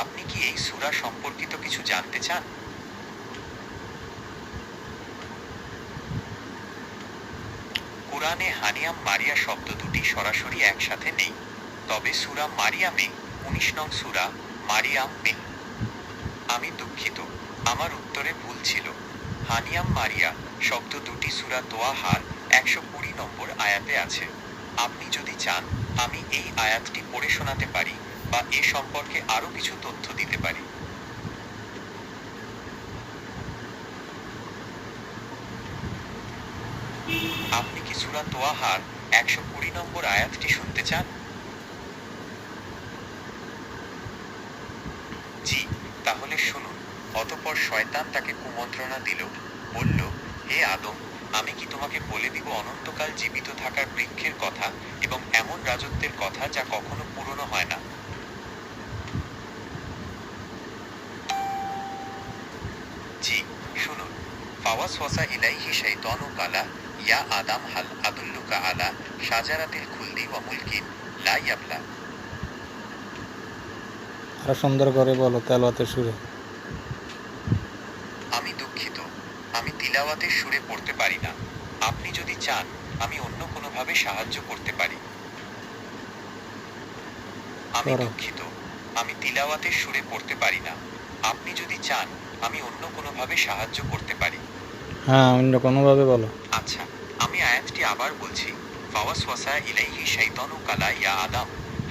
আপনি কি এই সূরা সম্পর্কিত কিছু জানতে চান? কোরআনে হানিয়াম মারিয়া শব্দ দুটি সরাসরি একসাথে নেই, তবে সূরা মারিয়ামে উনিশ নং সুরা মারিয়াম মে। আমি দুঃখিত, আমার উত্তরে ভুল ছিল। হানিয়াম মারিয়া শব্দ দুটি সুরা তোয়াহার একশো কুড়ি নম্বর আয়াতে আছে। আপনি যদি চান, আমি এই আয়াতটি পড়ে শোনাতে পারি। বা এ সম্পর্কে আরও কিছু তথ্য দিতে পারি। আপনি কি সূরা তোয়াহার একশো কুড়ি নম্বর আয়াতটি শুনতে চান? জি, তাহলে শুনুন। অতঃপর শয়তান তাকে কুমন্ত্রণা দিল, বলল, হে আদম, আমি কি তোমাকে বলে দিব অনন্তকাল জীবিত থাকার বৃক্ষের কথা এবং এমন রাজত্বের কথা যা কখনো পূরণ হয় না? জি শুনুন। ফাওয়াস ওয়াসা ইলাইহি শাইতানু কালা ইয়া আদাম হাল আদুল্লুকা আলা শাজারাতিল খুলদি ওয়া মুলকিন লা ইয়াবলা। আরও সুন্দর করে বলো তেলাওয়াতের সুরে। আমি দুঃখিত আমি তিলাওয়াতের সুরে পড়তে পারি না। আপনি যদি চান আমি অন্য কোনোভাবে সাহায্য করতে পারি। আমি দুঃখিত আমি তিলাওয়াতের সুরে পড়তে পারি না। আপনি যদি চান আমি অন্য কোনোভাবে সাহায্য করতে পারি? হ্যাঁ অন্য কোনোভাবে বলো। আচ্ছা আমি আয়াতটি আবার বলছি। ফাওয়াসওয়াসা ইলাইহি শাইতানু কালা ইয়া আদাম।